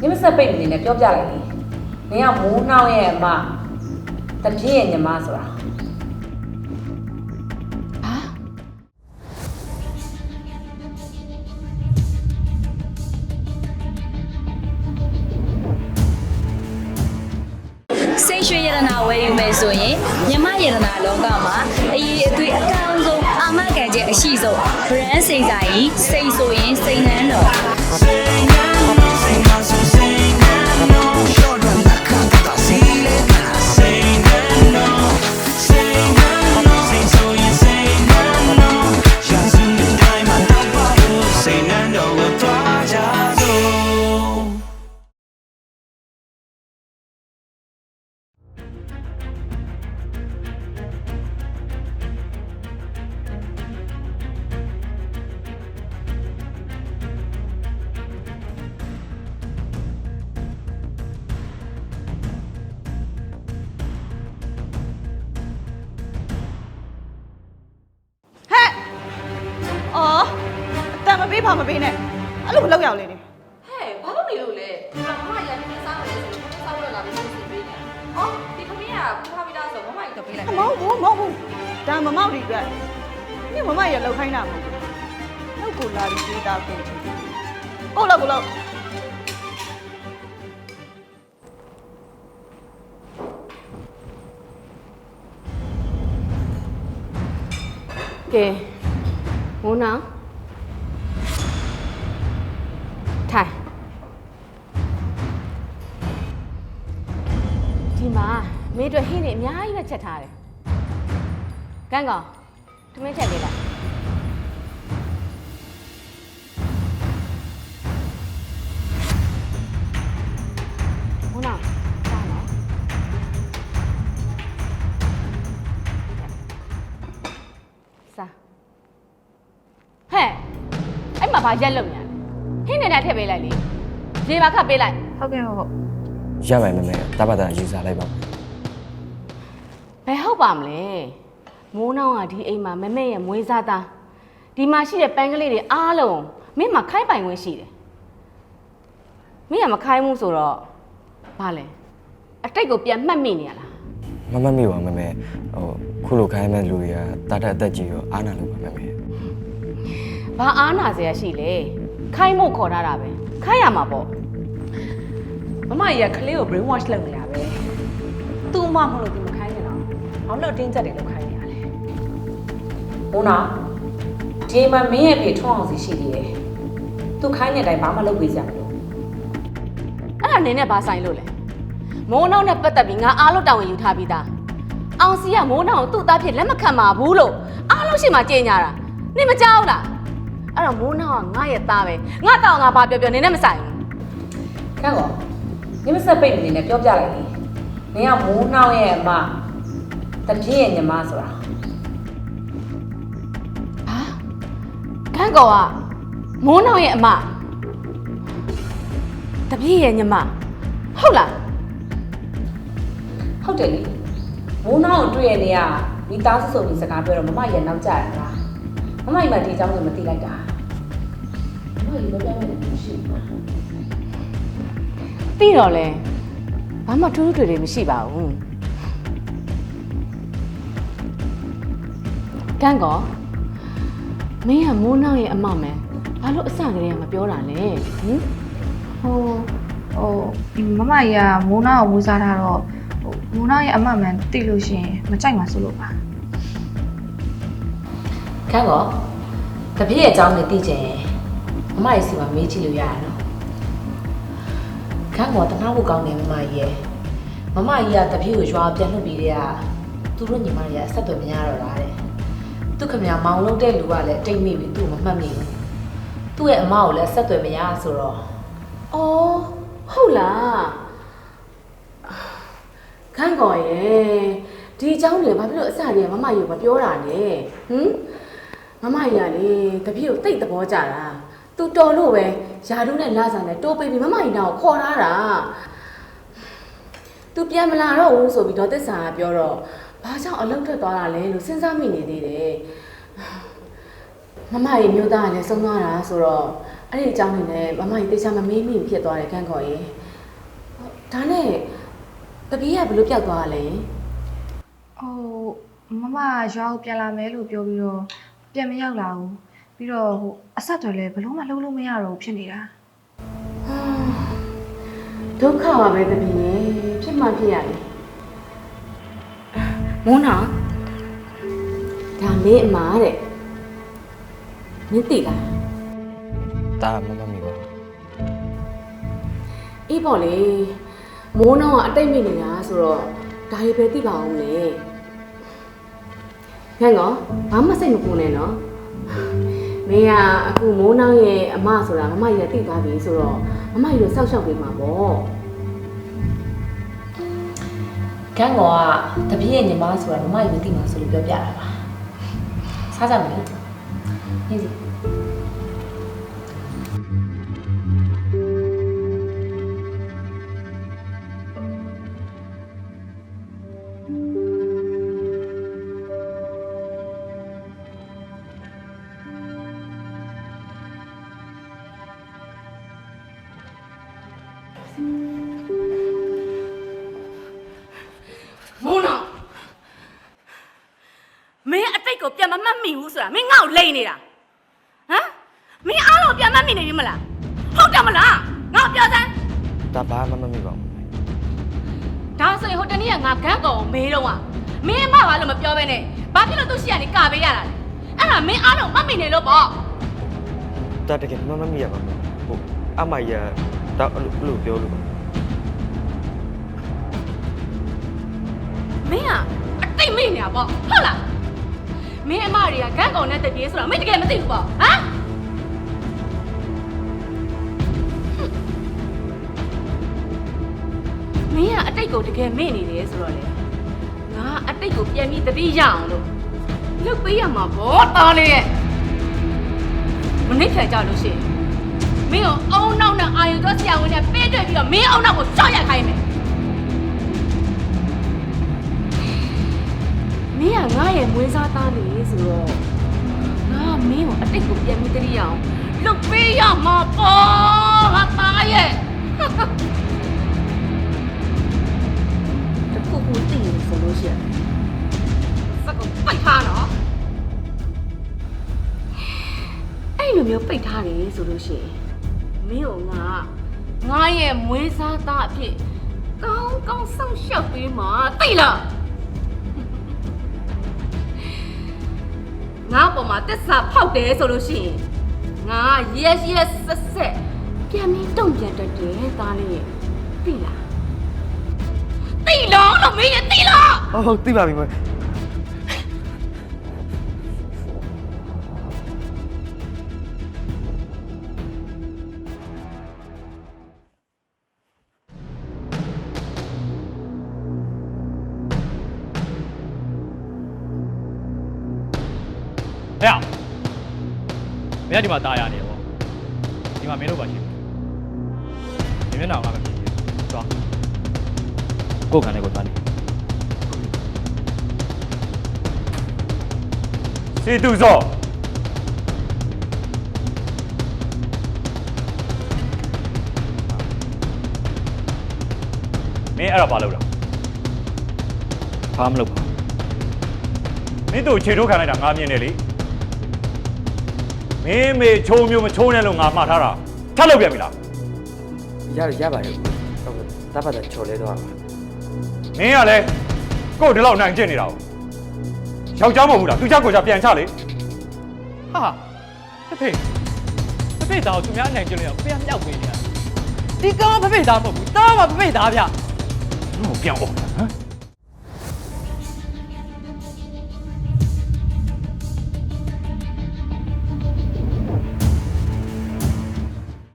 နင်မဆက်ပိတ်နေနဲ့ပြောပြလိုက်လေနင်ကမိုးနှောင်းရဲ့အမတပြည့်ရဲ့ညီမဆိုတာဟာစိတ်ရွှေရတနာဝယ်ယူမယ်ဆိုရင်မြမရတနာလောကမှာအရေးအသွေးအကောင်းဆုံးအာမခံချက်အရှိဆုံး brand စိတ်ဆိုင်ကြီးစိတ်ဆိုရင်စိတ်နှမ်းတော် sing our songs. အော်အတန်မပေးပါမပေးနဲ့အဲ့လိုမလုပ်ရအောင်လေနေဟဲ့ဘာလို့နေလို့လဲဒါမမရန်နေစားမယ်ဆိုတော့စားလို့လာပြီးစီစဉ်ပေးနေဟောဒီခမင်းကပူထားပြီးသားဆိုမမကြီးတော့ပေးလိုက်မဟုတ်ဘူးမဟုတ်ဘူးဒါမမောက်ဒီအတွက်ဒီမမရလောက်ခိုင်းတာမဟုတ်ဘူးလောက်ကိုလာပြီးသေးတာကိုကိုလောက်ကိုလောက်ကဲ မိုးနောင်ထိုင်ဒီမှာမင်းတို့ဟင်းနေအများကြီးပဲချက်ထားတယ်ကန်းကောင်သမင်းချက်လေးလို မှာဘာရက်လုံညာလဲဟင်းနေတာထည့်ပေးလိုက်လေရေပါခတ်ပေးလိုက်ဟုတ်ကဲ့ဟုတ်ဟုတ်ရမယ်မမေတပတ်တာယူစားလိုက်ပါဘယ်ဟုတ်ပါမလဲမိုးနောင်ကဒီအိမ်မှာမမေရဲ့မွေးစားသားဒီမှာရှိတဲ့ပန်းကလေးတွေအားလုံးမင်းမခိုင်းပိုင်ခွင့်ရှိတယ်မင်းကမခိုင်းဘူးဆိုတော့ဘာလဲအတိတ်ကိုပြန်မှတ်မိနေရလားမမတ်မိပါမမေဟိုခုလိုခိုင်းမဲ့လူတွေကတာတက်အသက်ကြီးရောအားနာလို့ပါမမေ ဘာအားနာစရာရှိလဲခိုင်းမို့ခေါ်ထားတာပဲခိုင်းရမှာပေါ့မမကြီးကကလေးကို brain wash လုပ်နေတာပဲသူ့အမမလို့ဒီမခိုင်းနေတာဘာလို့အတင်းကျပ်တယ်လို့ခိုင်းနေရလဲမိုးနှောင်းဒီမှာမင်းရဲ့ဖေထွန်းအောင်စီရှိသေးတယ်သူခိုင်းတဲ့အတိုင်းဘာမှလုပ်ပေးကြမလို့အဲ့ဒါနင်းနဲ့ဘာဆိုင်လို့လဲမိုးနောက်နဲ့ပတ်သက်ပြီးငါအားလို့တာဝန်ယူထားပြီးသားအောင်စီကမိုးနောက်ကိုသူ့သားဖြစ်လက်မခံပါဘူးလို့အားလို့ရှိမှကြင်ညာတာနင်မကြောက်လား အဲ့တော့မိုးနောက်ကငါရဲ့သားပဲငါတောင်းငါဘာပြောပြောနင်နဲ့မဆိုင်ဘူးခန့်ကောနင်မဆက်ပိတ်နေနဲ့ပြောပြလိုက်လေနင်ကမိုးနှောင်းရဲ့အမတပြည့်ရဲ့ညီမဆိုတာဟာခန့်ကောကမိုးနောက်ရဲ့အမတပည့်ရဲ့ညီမဟုတ်လားဟုတ်တယ်လေမိုးနှောင်းကိုတွေ့ရနေရမိသားစုစုံပြီးစကားပြောတော့မမရဲ့နောက်ကြရလား မမကြီးမှဒီအကြောင်းကိုမသိလိုက်တာမမကြီးမပြောင်းလို့ရှိဘူးသိတော့လဲဘာမှထူးထူးထွေထွေမရှိပါဘူးကန်းကောမင်းကမိုးနောက်ရဲ့အမမယ်ဘာလို့အစကတည်းကမပြောတာလဲဟင်ဟိုဟိုမမကြီးကမိုးနာကိုဝူစားထားတော့ဟိုမိုးနာရဲ့အမမှန်သိလို့ရှိရင်မကြိုက်မှဆိုလို့ပါ ခန့်ကောတပြည့်ရဲ့အကြောင်းနဲ့သိချင်ရင်မမကြီးစီမှာမေးကြည့်လို့ရရနော်ခန့်ကောတနာဖို့ကောင်းတယ်မမကြီးရဲ့မမကြီးကတပြည့်ကိုရွာပြန်လှုပ်ပြီးတဲ့ကသူတို့ညီမတွေကအဆက်အသွယ်မရတော့တာတဲ့သူခမရမောင်လုံးတဲ့လူကလည်းတိတ်မိပြီးသူ့ကိုမမှတ်မိဘူးသူ့ရဲ့အမကိုလည်းဆက်သွယ်မရဆိုတော့အော်ဟုတ်လားခန်းကောရဲ့ဒီအကြောင်းတွေဘာဖြစ်လို့အစတည်းကမမကြီးကိုမပြောတာလဲဟင် မမကြီးကလေတပည့်ကိုတိတ်သဘောကြတာသူတော်လို့ပဲယာတို့နဲ့လာစားနဲ့တိုးပေးပြီးမမကြီးနောက်ကိုခေါ်ထားတာသူပြန်မလာတော့ဘူးဆိုပြီးတော့တစ္ဆာကပြောတော့ဘာကြောင့်အလုံးထွက်သွားတာလဲလို့စဉ်းစားမိနေသေးတယ်မမကြီးမျိုးသားကလည်းဆုံးသွားတာဆိုတော့အဲ့ဒီအကြောင်းနေနဲ့မမကြီးတေချာမမေးမိဖြစ်သွားတယ်ခန့်ခေါ်ရေဒါနဲ့တပီးကဘယ်လိုပြောက်သွားလဲဟိုမမရွာကိုပြန်လာမယ်လို့ပြောပြီးတော့ ပြန်မရောက်လာဘူးပြီးတော့ဟိုအဆက်တွေလည်းဘလို့မှလုံးလို့မရတော့ဘူးဖြစ်နေတာဒုက္ခပါပဲတပီးရေဖြစ်မှဖြစ်ရတယ်မုန်းနာဒါမင်းအမားတဲ့မင်းသိလားတာမမမိပါဘူးအေးပေါ့လေမိုးနှောင်းကအတိတ်မိနေတာဆိုတော့ဒါရီပဲသိပါအောင်လေ ဟဲ့ကောဘာမှစိတ်မပူနဲ့နော်မင်းကအခုမိုးနှောင်းရဲ့အမဆိုတာမမကြီးကသိသွားပြီဆိုတော့မမကြီးကိုစောက်ရှောက်ပေးမှာပေါ့ခန်းကောကတပည့်ရဲ့ညီမဆိုတာမမကြီးမသိမှာဆိုလို့ပြောပြတာပါစားကြမလို့နေစီ မိုးနှောင်းမင်းအတိတ်ကိုပြန်မမှတ်မိဘူးဆိုတာမင်းငါ့ကိုလိန်နေတာဟမ်မင်းအားလုံးပြန်မမှတ်မိနေပြီမလားဟုတ်တယ်မလားငါ့ကိုပြောစမ်းတာဘာမှမမိပါဘူးဒါဆိုရင်ဟိုတနေ့ကငါဂန်းကောင်ကိုမေးတော့อ่ะမင်းအမဘာလို့မပြောဘဲနဲ့ဘာဖြစ်လို့သူ့ရှိကနေကာပေးရတာလဲအဲ့ဒါမင်းအားလုံးမမိနေလို့ပေါ့တာတကယ်မမမိရပါဘူးဟိုအမကြီးက တော့အဲ့လိုအဲ့လိုပြောလို့ပါမင်းကအတိတ်မိနေတာပေါ့ဟုတ်လားမင်းအမတွေကဂန်းကောင်နဲ့တပြေးဆိုတာမင်းတကယ်မသိဘူးပေါ့ဟမ်မင်းကအတိတ်ကိုတကယ်မေ့နေတယ်ဆိုတော့လေငါအတိတ်ကိုပြန်ပြီးတတိရအောင်လို့လုတ်ပေးရမှာပေါ့တားလေးရဲ့မနစ်ခံကြလို့ရှိရင်မင်းကိုအုံနောက်နဲ့ အာယုတော့ဆရာဝန်နဲ့ပေးတွေ့ပြီးတော့မင်းအုံနောက်ကိုရှော့ရခိုင်းမယ်မင်းကငါရဲ့မွေးစားသားနေဆိုတော့ငါကမင်းကိုအတိတ်ကိုပြန်ပြီးတရိရအောင်လွတ်ပေးရမှာပေါ့ငါသားရဲ့တခုခုသိနေဆိုလို့ရှိရင်စက်ကိုပိတ်ထားနော်အဲ့လိုမျိုးပိတ်ထားတယ်ဆိုလို့ရှိရင် မင်းကငါငါရဲ့မွေးစားသားအဖြစ်ကောင်းကောင်းဆောင်ရှောက်ပေးမှာသိလားငါ့အပေါ်မှာတစ္ဆာဖောက်တယ်ဆိုလို့ရှိရင်ငါရက်ရက်ဆက်ဆက်ပြန်ပြီးတုံ့ပြန်တတ်တယ်သားလေးရဲ့သိလားသိလားလို့မင်းရဲ့သိလားဟုတ်ဟုတ်သိပါပြီမ မင်းကဒီမှာตายရနေပေါ့ဒီမှာမင်းတို့ပါရှိတယ်မင်းမျက်နှာကမဖြစ်ဘူးသွားကိုယ်ကန်လေးကိုသွားနေစီတူဇောမင်းအဲ့ဒါဘာလုပ်တာ ဘာမလုပ်ပါဘူး မင်းတို့ခြေထိုးခံလိုက်တာငါမြင်တယ်လေ မင်းမေချုံမျိုးမချုံနဲ့လို့ငါမှားထားတာထပ်လုပ်ပြန်ပြီလားရရပါတယ်ဟုတ်တာပါတာချော်လဲတော့ပါမင်းကလည်းကို့ဒီလောက်နိုင်ကျင့်နေတာကိုယောက်ျားမဟုတ်ဘူးလားသူကြောက်ကိုကြောက်ပြန်ချလေဟာတဖေတဖေသားကိုသူများနိုင်ကျင့်နေတာပြန်မြောက်ပေးနေတာဒီကောင်ဖဖေသားမဟုတ်ဘူးတားမှာဖဖေသားဗျဘလို့ပြန်အောင်